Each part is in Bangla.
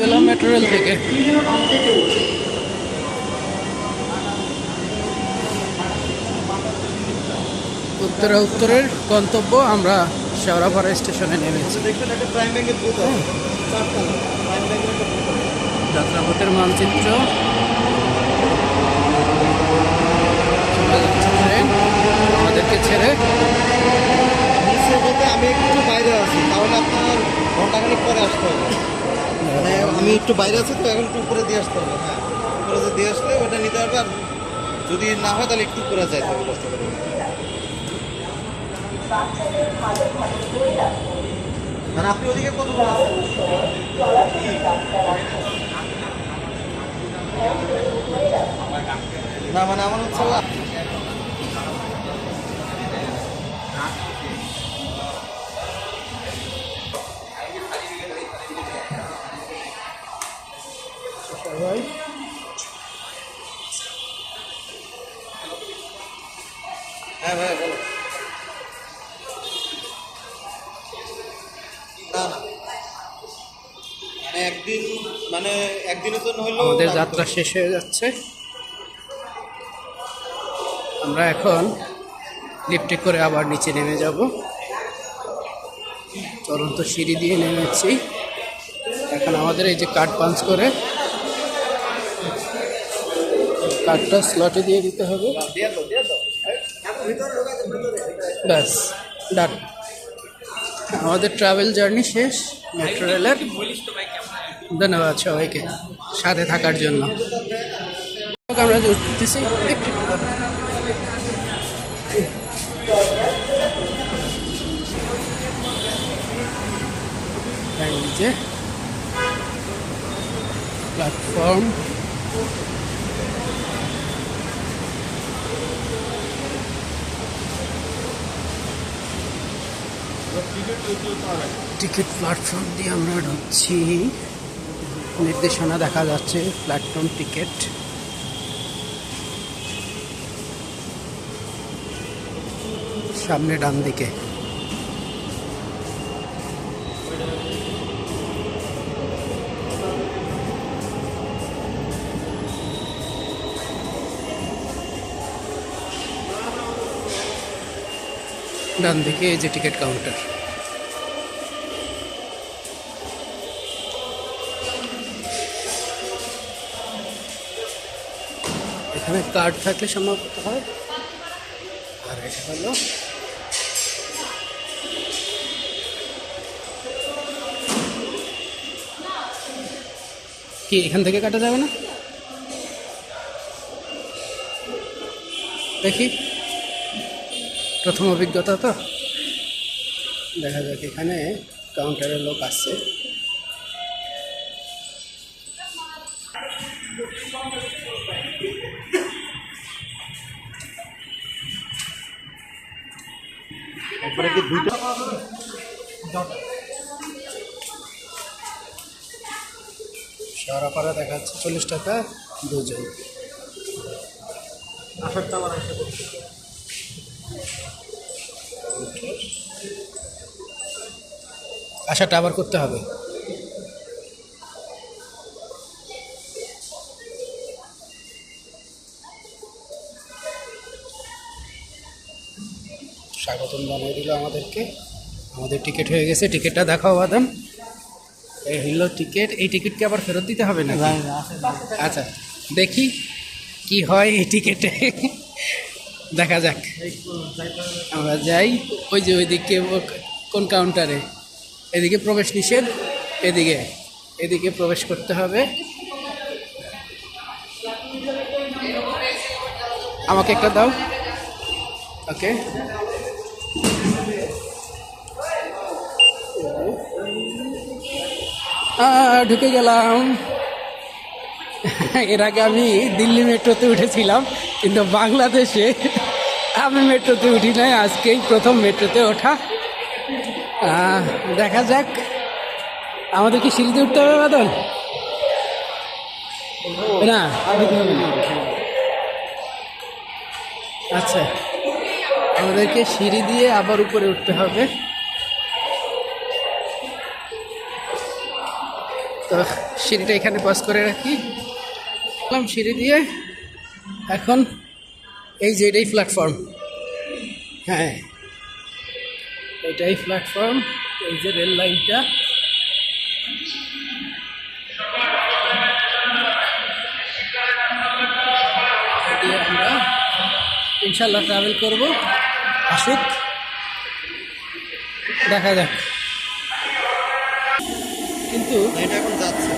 গেলাম মেট্রো রেল থেকে। উত্তরা উত্তরের গন্তব্য আমরা শেওড়াপাড়া স্টেশনে নেমেছি। যাত্রাপথের মানচিত্র। আমাদেরকে ছেড়ে আমি একটু বাইরে আছি, তাহলে আপনার ঘন্টাখানিক পরে আসতে হবে। মানে আমি একটু বাইরে আছি তো, এখন একটু উপরে দিয়ে আসতে হবে। হ্যাঁ উপরে যে দিয়ে আসলে ওটা নিতে হবে, আর যদি না হয় তাহলে একটু উপরে যাইতে হবে, কষ্ট করে। মানে আপনি ওদিকে কত না মানে আমার হচ্ছে সবাই হ্যাঁ ভাই বলো না না। মানে একদিন মানে একদিনের জন্য হলো আমাদের যাত্রা শেষ হয়ে যাচ্ছে। আমরা এখন লিফটে করে আবার নিচে নেমে যাব। চলন্ত সিঁড়ি দিয়ে নেমেছি। এখন আমাদের এই যে কার্ড পাঞ্চ করে কার্ডটা স্লটে দিয়ে দিতে হবে। ব্যাস ডান আমাদের ট্রাভেল জার্নি শেষ মেট্রো রেলের ধন্যবাদ সবাইকে, সাথে থাকার জন্য। আমরা উঠতেছি প্ল্যাটফর্ম টিকিট প্ল্যাটফর্ম দিয়ে আমরা ঢুকছি। নির্দেশনা দেখা যাচ্ছে প্ল্যাটফর্ম টিকিট। সামনে ডান দিকে ডান দিকে এই যে টিকিট কাউন্টার। এখানে কার্ড থাকলে সম্ভবত হয়। আর এটা হলো কি, এখান থেকে কাটা যাবে না? দেখি। প্রথম অভিজ্ঞতা তো? দেখা যাক এখানে কাউন্টারের লোক আসছে। একবারে কি দুইটা সারাপাড়া দেখা যাচ্ছে চল্লিশ টাকা দুজন। আসারটা আমার একটা আশাটা আবার করতে হবে। স্বাগতম জানিয়ে দিল আমাদেরকে। আমাদের টিকিট হয়ে গেছে টিকিটটা দেখাও বাদাম। এই হইল টিকিট এই টিকিটকে আবার ফেরত দিতে হবে না। আচ্ছা দেখি কি হয় এই টিকিটে। দেখা যাক। আমরা যাই। ওই যে ওইদিকে কোন কাউন্টারে এদিকে প্রবেশ নিষেধ, এদিকে এদিকে প্রবেশ করতে হবে। আমাকে একটা দাও। ওকে। ঢুকে গেলাম। এর আগে আমি দিল্লি মেট্রোতে উঠেছিলাম, কিন্তু বাংলাদেশে আমি মেট্রোতে উঠি নাই, আজকেই প্রথম মেট্রোতে ওঠা। দেখা যাক, আমাদের কি সিঁড়িতে উঠতে হবে বাদল? না আচ্ছা আমাদেরকে সিঁড়ি দিয়ে আবার উপরে উঠতে হবে। তো, সিঁড়িটা এখানে পজ করে রাখি। সিঁড়ি দিয়ে, এখন এই যে এটাই প্ল্যাটফর্ম হ্যাঁ। এটাই প্ল্যাটফর্ম এই যে রেল লাইনটা আমরা ইনশাল্লাহ ট্রাভেল করব। আসুক। দেখা যাক। কিন্তু এটা এখন যাচ্ছে।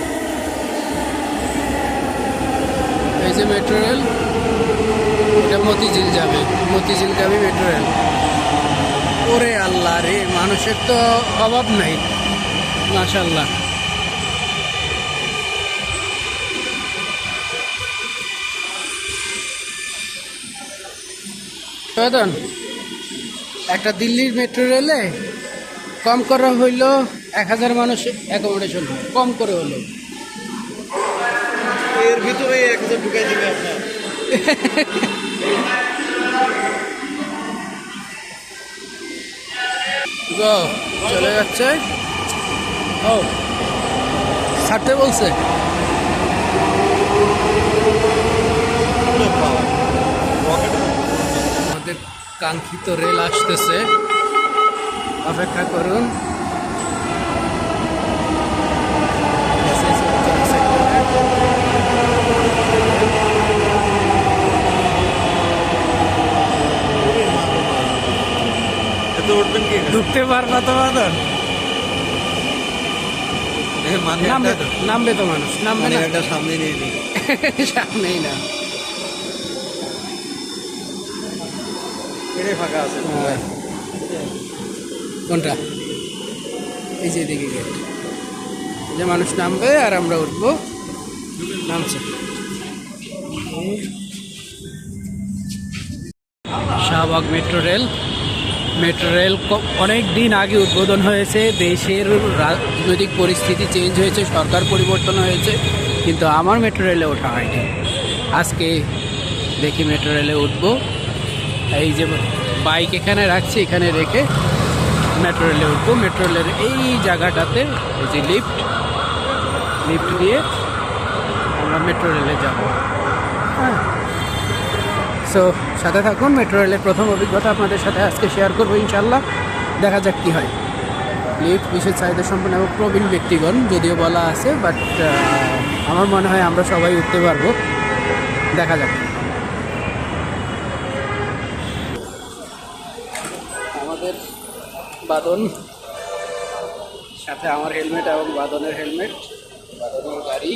এই যে মেট্রো রেল এটা মতিঝিল যাবে। মতিঝিল যাবে মেট্রো রেল ওরে আল্লাহ রে, মানুষের তো অভাব নাই। মাশাল্লাহ একটা দিল্লির মেট্রো রেলে কম করা হইল এক হাজার মানুষ অ্যাকোমোডেশন কম করে হলো। এর ভিতরে এক হাজার ঢুকাই দিবে আপনার। চলে যাচ্ছে। ও ছাড়তে বলছে। আমাদের কাঙ্ক্ষিত রেল আসতেছে। অপেক্ষা করুন। ঢুকতে পারবা তো নামবে তো নামবে তো মানুষ নামবে না। একটা সামনে নিয়ে নিই সামনেই না। এটাই ফাঁকা আছে। কোনটা? এই যে এদিকে গেট। যে মানুষ নামবে আর আমরা উঠবো। নামছে। Shahbag metro rail. Metro rail অনেক দিন আগে উদ্বোধন হয়েছে। দেশের রাজনৈতিক পরিস্থিতি চেঞ্জ হয়েছে, সরকার পরিবর্তন হয়েছে, কিন্তু আমার মেট্রো রেলে ওঠা হয়নি। আজকে দেখি মেট্রো রেলে উঠবো। এই যে বাইক এখানে রাখছি, এখানে রেখে মেট্রো রেলে উঠবো। মেট্রো রেলের এই জায়গাটাতে যে লিফট লিফট দিয়ে আমরা মেট্রো রেলে যাব। হ্যাঁ। সো সাথে থাকুন মেট্রো রেলের প্রথম অভিজ্ঞতা আপনাদের সাথে আজকে শেয়ার করব ইনশাল্লাহ দেখা যাক কী হয়। লিফট বিশেষ চাহিদা সম্পন্ন এবং প্রবীণ ব্যক্তিগণ যদিও বলা আছে বাট আমার মনে হয় আমরা সবাই উঠতে পারব। দেখা যাক। আমাদের বাদন, সাথে আমার হেলমেট এবং বাদনের হেলমেট বাদনের গাড়ি।